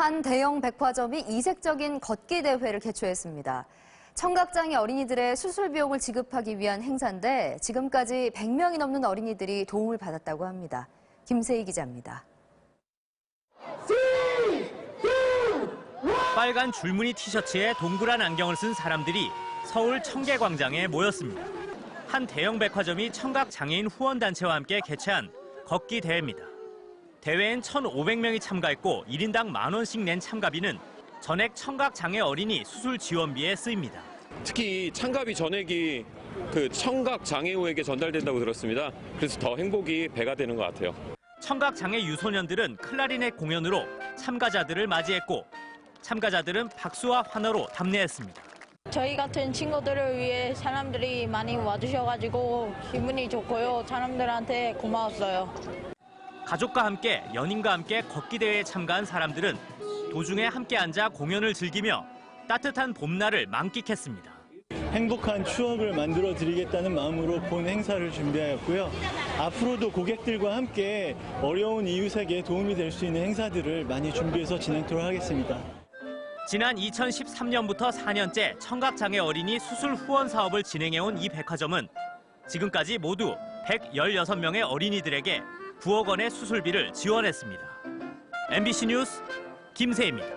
한 대형 백화점이 이색적인 걷기 대회를 개최했습니다. 청각장애 어린이들의 수술 비용을 지급하기 위한 행사인데 지금까지 100명이 넘는 어린이들이 도움을 받았다고 합니다. 김세희 기자입니다. 빨간 줄무늬 티셔츠에 동그란 안경을 쓴 사람들이 서울 청계광장에 모였습니다. 한 대형 백화점이 청각 장애인 후원 단체와 함께 개최한 걷기 대회입니다. 대회엔 1,500명이 참가했고 1인당 만 원씩 낸 참가비는 전액 청각장애 어린이 수술 지원비에 쓰입니다. 특히 참가비 전액이 그 청각 장애우에게 전달된다고 들었습니다. 그래서 더 행복이 배가 되는 것 같아요. 청각장애 유소년들은 클라리넷 공연으로 참가자들을 맞이했고 참가자들은 박수와 환호로 답례했습니다. 저희 같은 친구들을 위해 사람들이 많이 와주셔가지고 기분이 좋고요. 사람들한테 고마웠어요. 가족과 함께 연인과 함께 걷기 대회에 참가한 사람들은 도중에 함께 앉아 공연을 즐기며 따뜻한 봄날을 만끽했습니다. 행복한 추억을 만들어 드리겠다는 마음으로 본 행사를 준비하였고요. 앞으로도 고객들과 함께 어려운 이웃에게 도움이 될 수 있는 행사들을 많이 준비해서 진행토록 하겠습니다. 지난 2013년부터 4년째 청각장애 어린이 수술 후원 사업을 진행해온 이 백화점은 지금까지 모두 116명의 어린이들에게 9억 원의 수술비를 지원했습니다. MBC 뉴스 김세입니다.